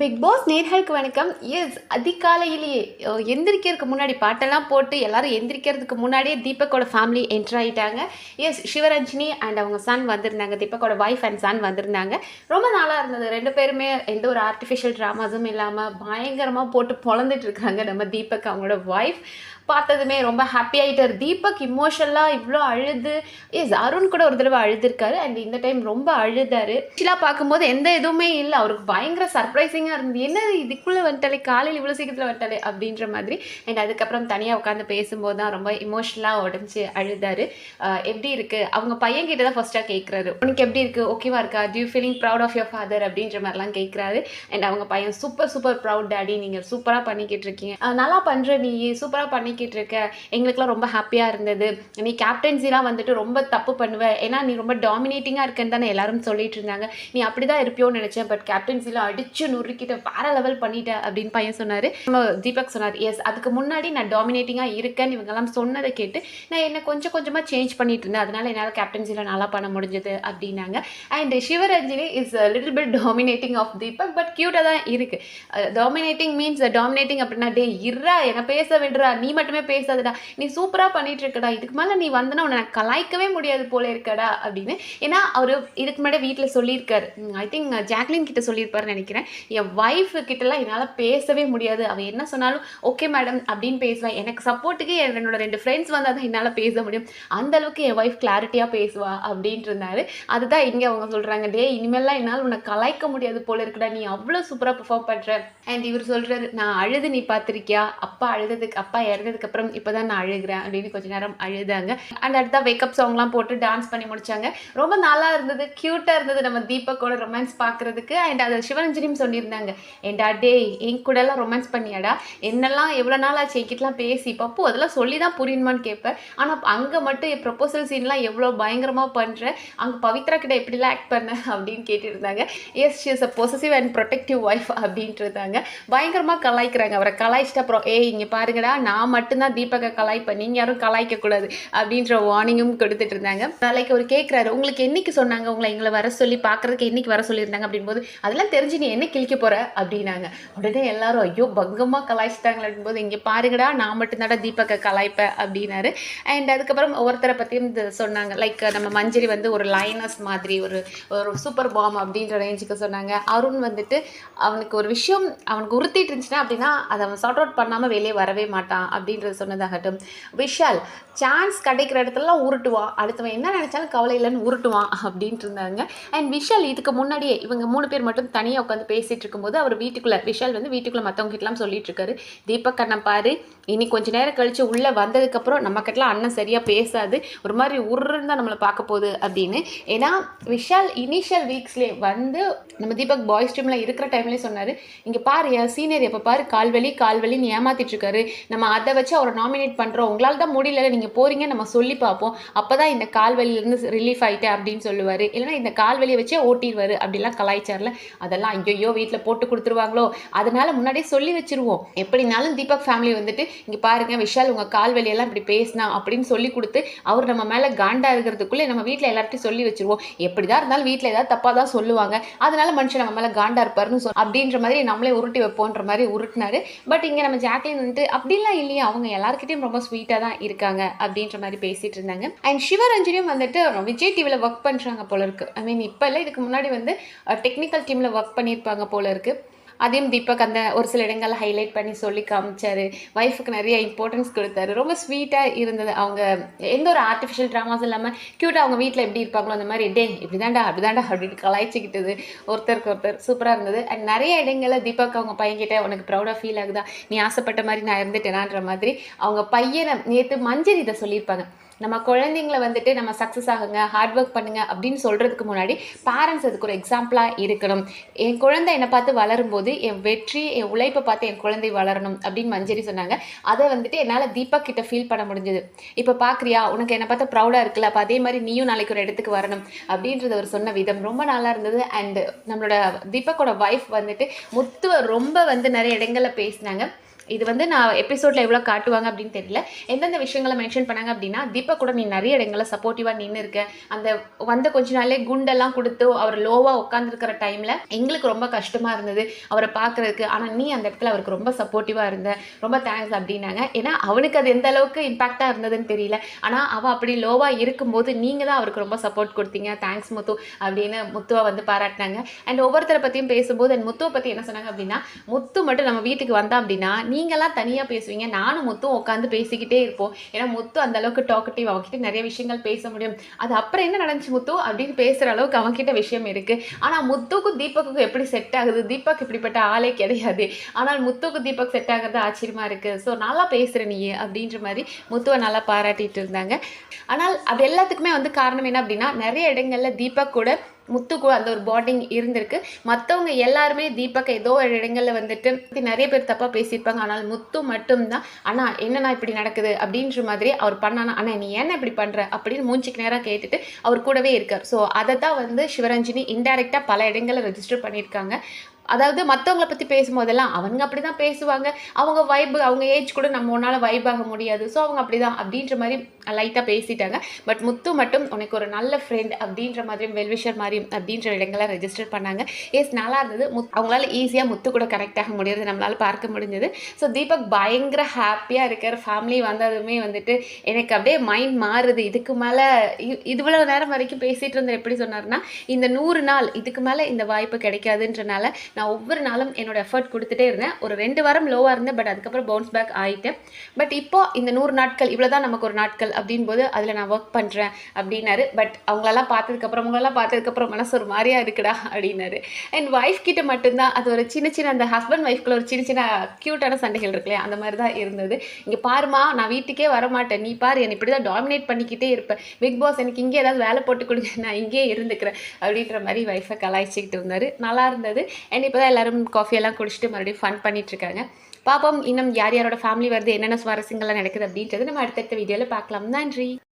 Big pass நேர்களுக்கு வணக்கம். S அதிகாலையிலேயே எந்திரிக்கிறதுக்கு முன்னாடி பாட்டெல்லாம் போட்டு எல்லாரும் எந்திரிக்கிறதுக்கு முன்னாடியே தீபக்கோட ஃபேமிலி என்ட்ரு ஆகிட்டாங்க எஸ் சிவரஞ்சினி அண்ட் அவங்க சன் வந்திருந்தாங்க. தீபக்கோட ஒய்ஃப் அண்ட் சன் வந்திருந்தாங்க. ரொம்ப நாளாக இருந்தது. ரெண்டு பேருமே எந்த ஒரு ஆர்டிஃபிஷியல் ட்ராமாஸும் இல்லாமல் பயங்கரமாக போட்டு பொழந்துட்டு இருக்காங்க நம்ம தீபக் அவங்களோட ஒய்ஃப் பார்த்ததுமே ரொம்ப ஹாப்பி ஆகிட்டார் தீபக் இமோஷனலாக இவ்வளோ அழுது. எஸ் அருண் கூட ஒரு தடவை அழுதுருக்காரு. அண்ட் இந்த டைம் ரொம்ப அழுதாரு. ஆக்சுவலாக பார்க்கும்போது எந்த எதுவுமே இல்லை. அவருக்கு பயங்கர சர்ப்ரைசிங்காக இருந்தது. என்ன இதுக்குள்ளே வந்துட்டாலே? காலையில் இவ்வளோ சீக்கிரத்தில் வந்துட்டாலே? அப்படின்ற மாதிரி. அண்ட் அதுக்கப்புறம் தனியாக உட்காந்து பேசும்போது தான் ரொம்ப இமோஷனலாக உடஞ்சி அழுதாரு. எப்படி இருக்குது அவங்க பையன் கிட்ட தான் ஃபர்ஸ்ட்டாக கேட்குறாரு உனக்கு எப்படி இருக்குது ஓகேவா இருக்கா? Do feeling proud of your father அப்படின்ற மாதிரிலாம் கேட்குறாரு அண்ட் அவங்க பையன் சூப்பர் சூப்பர் ப்ரௌட் டேடி நீங்கள் சூப்பராக பண்ணிக்கிட்டு இருக்கீங்க. நல்லா பண்ணுற நீ. சூப்பராக பண்ணிக்கிட்டு இருக்க எங்களுக்குலாம் ரொம்ப ஹாப்பியாக இருந்தது. நீ கேப்டன்சிலாம் வந்துட்டு ரொம்ப தப்பு பண்ணுவ. ஏன்னா நீ ரொம்ப டாமினேட்டிங்காக இருக்கேன்னு தானே எல்லாரும் சொல்லிட்டு இருந்தாங்க நீ அப்படி தான் இருப்பியோன்னு நினச்சேன். பட் கேப்டன்சியில் அடிச்சு நொறுக்கிட்ட வேற லெவல் பண்ணிட்ட அப்படின்னு பையன் சொன்னார். நம்ம தீபக் சொன்னார் எஸ் அதுக்கு முன்னாடி நான் டாமினேட்டிங்காக இருக்கேன்னு இவங்கெல்லாம் சொன்னதை கேட்டு நான் என்னை கொஞ்சம் கொஞ்சமாக சேஞ்ச் பண்ணிட்டு இருந்தேன். அதனால என்னால் கேப்டன்சியில் நல்லா பண்ண முடிஞ்சது அப்படின்னாங்க. And Sivaranjini is little bit dominating of Deepak but க்யூட்டாக தான் இருக்குது டாமினேட்டிங் மீன்ஸ் டாமினேட்டிங் அப்படின்னா டே இருறா என்னை பேச விடுறா. நீ மட்டும் பேசாதடா. நீ சூப்பராக பண்ணிட்டு இருக்கடா இதுக்கு மேலே நீ வந்தனா உன்னை நான் கலாய்க்கவே முடியாது போல இருக்கடா அப்படின்னு. ஏன்னா அவர் இதுக்கு முன்னாடி வீட்டில் சொல்லியிருக்காரு. ஐ திங்க் ஜாக்லின் கிட்ட சொல்லியிருப்பாருன்னு நினைக்கிறேன். என் ஒய்ஃப் கிட்டலாம் என்னால் பேசவே முடியாது. அவள் என்ன சொன்னாலும் ஓகே மேடம் அப்படின்னு பேசுவேன். எனக்கு சப்போர்ட்டுக்கு என்னோட ரெண்டு ஃப்ரெண்ட்ஸ் வந்தால் தான் என்னால் பேச முடியும். அந்த அளவுக்கு என் ஒய்ஃப் கிளாரிட்டியாக பேசுவா அப்படின்ட்டு இருந்தாரு அதுதான் இங்கே அவங்க சொல்கிறாங்க டே இனிமேல்லாம் என்னால் உன்னை கலாய்க்க முடியாது போல இருக்கடா. நீ அவ்வளோ சூப்பராக பெர்ஃபார்ம் பண்ணுற அண்ட் இவர் சொல்கிறாரு நான் அழுது நீ பார்த்துருக்கியா? அப்பா அழுததுக்கு அப்பா இறந்ததுக்கு அதுக்கப்புறம் இப்போ தான் நான் அழுகிறேன் அப்படின்னு கொஞ்ச நேரம் அழுதாங்க. அண்ட் அடுத்தா வேக்கப் சாங்லாம் போட்டு டான்ஸ் பண்ணி முடிச்சாங்க. ரொம்ப நல்லா இருந்தது க்யூட்டாக இருந்தது நம்ம தீபக்கோட ரொமான்ஸ் பார்க்குறதுக்கு அண்ட் அதை சிவரஞ்சனியும் சொல்லியிருந்தாங்க. ஏண்டா டே என் கூடலாம் ரொமான்ஸ் பண்ணியாடா? என்னெல்லாம் எவ்வளோ நாள் ஆச்சு என்கிட்டலாம் பேசி? பப்போ அதெல்லாம் சொல்லி தான் புரியுமான்னு கேட்பேன். ஆனால் அங்கே மட்டும் என் ப்ரொபோசல் சீன்லாம் எவ்வளோ பயங்கரமாக பண்ணுறேன் அங்கே பவித்ரா கிட்ட எப்படிலாம் ஆக்ட் பண்ண? அப்படின்னு கேட்டுருந்தாங்க. Yes she is a possessive and protective wife அப்படின்ட்டு இருந்தாங்க. பயங்கரமாக கலாய்க்கிறாங்க. அவரை கலாய்ச்சிட்டு அப்புறம் ஏய் இங்கே பாருங்கடா நான் மட்டும்தான் தீபகை கலாய்ப்பேன் நீங்கள் யாரும் கலாய்க்கக்கூடாது அப்படின்ற வார்னிங்கும் கொடுத்துட்டு இருந்தாங்க. நாளைக்கு அவர் கேட்குறாரு உங்களுக்கு என்னைக்கு சொன்னாங்க? உங்களை எங்களை வர சொல்லி பார்க்குறதுக்கு என்னைக்கு வர சொல்லியிருந்தாங்க? அப்படின்போது அதெல்லாம் தெரிஞ்சு நீ என்ன கிழிக்க போற? அப்படின்னாங்க. உடனே எல்லாரும் ஐயோ பங்கமாக கலாய்ச்சிட்டாங்களே அப்படின்போது இங்கே பாருங்கடா நான் மட்டும்தாடா தீபக்கை கலாய்ப்பேன் அப்படின்னாரு. அண்ட் அதுக்கப்புறம் ஒவ்வொருத்தரை பற்றியும் சொன்னாங்க. லைக் நம்ம மஞ்சரி வந்து ஒரு லைனஸ் மாதிரி ஒரு ஒரு சூப்பர் பாம் அப்படின்ற ரேஞ்சுக்கு சொன்னாங்க. அருண் வந்துட்டு அவனுக்கு ஒரு விஷயம் அவனுக்கு உறுத்திட்டு இருந்துச்சுன்னா அப்படின்னா அதை அவன் சார்ட் அவுட் பண்ணாமல் வெளியே வரவே மாட்டான் அப்படி அப்படின்றது சொன்னதாகட்டும். விஷால் சான்ஸ் கிடைக்கிற இடத்துலலாம் உருட்டுவான் அடுத்தவன் என்ன நினச்சாலும் கவலை இல்லைன்னு உருட்டுவான் அப்படின்ட்டு இருந்தாங்க அண்ட் விஷால் இதுக்கு முன்னாடியே இவங்க மூணு பேர் மட்டும் தனியாக உட்காந்து பேசிகிட்டு இருக்கும்போது அவர் வீட்டுக்குள்ளே விஷால் வந்து வீட்டுக்குள்ளே மற்றவங்க கிட்டலாம் சொல்லிட்டு இருக்காரு தீபக் அண்ணன் பாரு இனி கொஞ்ச நேரம் கழித்து உள்ளே வந்ததுக்கப்புறம் நம்ம கிட்டலாம் அண்ணன் சரியாக பேசாது. ஒரு மாதிரி உருன்னு தான் நம்மளை பார்க்க போகுது அப்படின்னு. ஏன்னா விஷால் இனிஷியல் வீக்ஸ்லேயே வந்து நம்ம தீபக் பாய்ஸ் டீமில் இருக்கிற டைம்லேயே சொன்னார். இங்கே பாரு என் சீனியர் எப்போ பாரு கால்வலி கால்வலின்னு ஏமாத்திட்டு இருக்காரு. நம்ம அதை வச்சு அவரை நாமினேட் பண்ணுறோம் உங்களால் தான் முடியல நீங்கள் போகிறீங்க நம்ம சொல்லி பார்ப்போம். அப்போ தான் இந்த கால்வலியிலேருந்து ரிலீஃப் ஆகிட்டேன் அப்படின்னு சொல்லுவார். இல்லைன்னா இந்த கால்வலியை வச்சே ஓட்டிடுவார் அப்படிலாம் கலாய்ச்சார்ல. அதெல்லாம் ஐயோ வீட்டில் போட்டு கொடுத்துருவாங்களோ? அதனால் முன்னாடியே சொல்லி வச்சுருவோம். எப்படினாலும் தீபக் ஃபேமிலி வந்துட்டு இங்கே பாருங்க விஷால் உங்கள் கால் வலியெல்லாம் இப்படி பேசினா அப்படின்னு சொல்லி கொடுத்து அவர் நம்ம மேலே காண்டா இருக்கிறதுக்குள்ளே நம்ம வீட்டில் எல்லார்ட்டையும் சொல்லி வச்சிருவோம். எப்படி தான் இருந்தாலும் வீட்டில் ஏதாவது தப்பாக தான் சொல்லுவாங்க. அதனால மனுஷன் நம்ம மேலே காண்டா இருப்பாருன்னு சொல் அப்படின்ற மாதிரி நம்மளே உருட்டி வைப்போன்ற மாதிரி உருட்டினாரு. பட் இங்கே நம்ம ஜாக்லின் வந்துட்டு அப்படிலாம் இல்லையா அவங்க எல்லாருக்கிட்டையும் ரொம்ப ஸ்வீட்டாக தான் இருக்காங்க அப்படின்ற மாதிரி பேசிட்டு இருந்தாங்க. அண்ட் சிவரஞ்சனியும் வந்துட்டு விஜய் டிவியில் ஒர்க் பண்ணுறாங்க போல இருக்கு. ஐ மீன் இப்போ இல்லை இதுக்கு முன்னாடி வந்து டெக்னிக்கல் டீமில் ஒர்க் பண்ணியிருப்பாங்க போல இருக்குது அதையும் தீபக் அந்த ஒரு சில இடங்களில் ஹைலைட் பண்ணி சொல்லி காமிச்சார். ஒய்ஃபுக்கு நிறைய இம்பார்ட்டன்ஸ் கொடுத்தாரு. ரொம்ப ஸ்வீட்டாக இருந்தது. அவங்க எந்த ஒரு ஆர்டிஃபிஷியல் ட்ராமாஸ் இல்லாமல் க்யூட்டாக அவங்க வீட்டில் எப்படி இருப்பாங்களோ அந்த மாதிரி டே இப்படிதான்டா அப்படிதான்டா அப்படின்னு கலாய்ச்சிக்கிட்டது. ஒருத்தருக்கு ஒருத்தர் சூப்பராக இருந்தது. அண்ட் நிறைய இடங்களில் தீபக் அவங்க பையன்கிட்ட உனக்கு ப்ரௌடாக ஃபீல் ஆகுதா? நீ ஆசைப்பட்ட மாதிரி நான் இருந்துட்டேனான்ற மாதிரி அவங்க பையனை நேற்று மஞ்சள் இதை சொல்லியிருப்பாங்க. நம்ம குழந்தைங்கள வந்துட்டு நம்ம சக்ஸஸ் ஆகுங்க ஹார்ட் ஒர்க் பண்ணுங்க அப்படின்னு சொல்கிறதுக்கு முன்னாடி பேரண்ட்ஸ் அதுக்கு ஒரு எக்ஸாம்பிளாக இருக்கணும். என் குழந்தை என்னை பார்த்து வளரும்போது என் வெற்றி என் உழைப்பை பார்த்து என் குழந்தை வளரணும் அப்படின்னு மஞ்சரி சொன்னாங்க. அதை வந்துட்டு என்னால் தீபக் கிட்ட ஃபீல் பண்ண முடிஞ்சது. இப்போ பார்க்குறியா உனக்கு என்னை பார்த்தா ப்ரௌடாக இருக்குல்ல அப்போ அதே மாதிரி நீயும் நாளைக்கு ஒரு இடத்துக்கு வரணும் அப்படின்றது அவர் சொன்ன விதம் ரொம்ப நல்லா இருந்தது. அண்ட் நம்மளோட தீபக்கோட ஒய்ஃப் வந்துட்டு முத்துவை ரொம்ப வந்து நிறைய இடங்களில் பேசினாங்க. இது வந்து நான் எபிசோடில் எவ்வளோ காட்டுவாங்க அப்படின்னு தெரியல. எந்தெந்த விஷயங்களை மென்ஷன் பண்ணாங்க அப்படின்னா தீபக் கூட நீ நிறைய இடங்களில் சப்போர்ட்டிவாக நின்று இருக்க அந்த வந்த கொஞ்ச நாளே குண்டெல்லாம் கொடுத்து அவர் லோவாக உட்காந்துருக்கிற டைமில் எங்களுக்கு ரொம்ப கஷ்டமாக இருந்தது அவரை பார்க்குறதுக்கு. ஆனால் நீ அந்த இடத்துல அவருக்கு ரொம்ப சப்போர்ட்டிவாக இருந்த. ரொம்ப தேங்க்ஸ் அப்படின்னாங்க. ஏன்னா அவனுக்கு அது எந்த அளவுக்கு இம்பாக்டாக இருந்ததுன்னு தெரியல. ஆனால் அவள் அப்படி லோவாக இருக்கும்போது நீங்கள் தான் அவருக்கு ரொம்ப சப்போர்ட் கொடுத்தீங்க. தேங்க்ஸ் முத்து அப்படின்னு முத்துவை வந்து பாராட்டினாங்க. அண்ட் ஒவ்வொருத்தரை பற்றியும் பேசும்போது அண்ட் முத்துவை பற்றி என்ன சொன்னாங்க அப்படின்னா முத்து மட்டும் நம்ம வீட்டுக்கு வந்தா அப்படின்னா நீ நீங்களாம் தனியாக பேசுவீங்க. நானும் முத்தும் உட்காந்து பேசிக்கிட்டே இருப்போம். ஏன்னா முத்து அந்த அளவுக்கு டாக்கட்டிவ் அவகிட்ட நிறைய விஷயங்கள் பேச முடியும். அது அப்புறம் என்ன நடந்துச்சு முத்து? அப்படின்னு பேசுகிற அளவுக்கு அவங்ககிட்ட விஷயம் இருக்குது ஆனால் முத்துக்கும் தீபக்குக்கும் எப்படி செட் ஆகுது? தீபக் இப்படிப்பட்ட ஆளே கிடையாது. ஆனால் முத்துக்கு தீபக் செட் ஆகிறது ஆச்சரியமாக இருக்குது ஸோ நல்லா பேசுகிற நீ அப்படின்ற மாதிரி முத்துவை நல்லா பாராட்டிட்டு இருந்தாங்க. ஆனால் அது எல்லாத்துக்குமே வந்து காரணம் என்ன அப்படின்னா நிறைய இடங்கள்ல தீபக் கூட முத்துக்கு அந்த ஒரு பாண்டிங் இருந்திருக்கு. மற்றவங்க எல்லாருமே தீபக் ஏதோ ஒரு இடங்களில் வந்துட்டு நிறைய பேர் தப்பாக பேசியிருப்பாங்க. ஆனால் முத்து மட்டும்தான் ஆனால் என்னண்ணா இப்படி நடக்குது? அப்படின்ற மாதிரி அவர் பண்ணானா அண்ணா நீ என்ன இப்படி பண்ணுற அப்படின்னு மூஞ்சிக்கு நேராக கேட்டுட்டு அவர் கூடவே இருக்கார். ஸோ அதை தான் வந்து சிவரஞ்சினி இன்டைரக்டாக பல இடங்களில் ரெஜிஸ்டர் பண்ணியிருக்காங்க. அதாவது மற்றவங்கள பற்றி பேசும்போதெல்லாம் அவங்க அப்படி தான் பேசுவாங்க. அவங்க வைப் அவங்க ஏஜ் கூட நம்ம ஒன்றால் வைப் ஆக முடியாது. ஸோ அவங்க அப்படி தான் அப்படின்ற மாதிரி லைட்டாக பேசிட்டாங்க. பட் முத்து மட்டும் உனக்கு ஒரு நல்ல ஃப்ரெண்ட் அப்படின்ற மாதிரியும் வெல்விஷர் மாதிரியும் அப்படின்ற இடங்களை ரெஜிஸ்டர் பண்ணாங்க. எஸ் நல்லா இருந்தது. முத் அவங்களால ஈஸியாக முத்து கூட கரெக்ட் ஆக முடியுது நம்மளால் பார்க்க முடிஞ்சது. ஸோ தீபக் பயங்கர ஹாப்பியாக இருக்கிற ஃபேமிலி வந்ததுமே வந்துட்டு எனக்கு அப்படியே மைண்ட் மாறுது. இதுக்கு மேலே இவ்வளோ நேரம் வரைக்கும் பேசிகிட்டு இருந்தேன் எப்படி சொன்னார்னா இந்த நூறு நாள் இதுக்கு மேலே இந்த வாய்ப்பு கிடைக்காதுன்றனால நான் ஒவ்வொரு நாளும் என்னோட எஃபர்ட் கொடுத்துட்டே இருந்தேன். ஒரு ரெண்டு வாரம் லோவாக இருந்தேன் பட் அதுக்கப்புறம் பவுன்ஸ் பேக் ஆகிட்டேன் பட் இப்போ இந்த நூறு நாட்கள் இவ்வளோ தான் நமக்கு ஒரு நாட்கள் அப்படின் போது அதில் நான் ஒர்க் பண்ணுறேன் அப்படின்னாரு. பட் அவங்களெல்லாம் பார்த்ததுக்கப்புறம் அவங்களெல்லாம் பார்த்ததுக்கப்புறம் மனசு ஒரு மாதிரியா இருக்குடா அப்படின்னாரு. அண்ட் ஒய்ஃப் கிட்ட மட்டும்தான் அது ஒரு சின்ன சின்ன அந்த ஹஸ்பண்ட் ஒய்ஃப்குள்ள ஒரு சின்ன சின்ன க்யூட்டான சண்டைகள் இருக்குல்லையா? அந்த மாதிரி தான் இருந்தது. இங்கே பாருமா நான் வீட்டுக்கே வர மாட்டேன் நீ பாரு என்னை இப்படி தான் டாமினேட் பண்ணிக்கிட்டே இருப்பேன் பிக் பாஸ் எனக்கு இங்கே ஏதாவது வேலை போட்டு கொடுங்க நான் இங்கேயே இருந்துக்கிறேன் அப்படின்ற மாதிரி ஒய்ஃபை கலாய்ச்சிக்கிட்டு இருந்தார். நல்லா இருந்தது. அண்ட் இப்போ தான் எல்லாரும் காஃபி எல்லாம் குடிச்சிட்டு மறுபடியும் ஃபன் பண்ணிட்டு இருக்காங்க பாப்போம் இன்னும் யார் யாரோட ஃபேமிலி வருது என்னென்ன சுவாரஸ்யங்கள்லாம் நடக்குது அப்படின்றது நம்ம அடுத்தடுத்த வீடியோவில் பார்க்கலாம். நன்றி.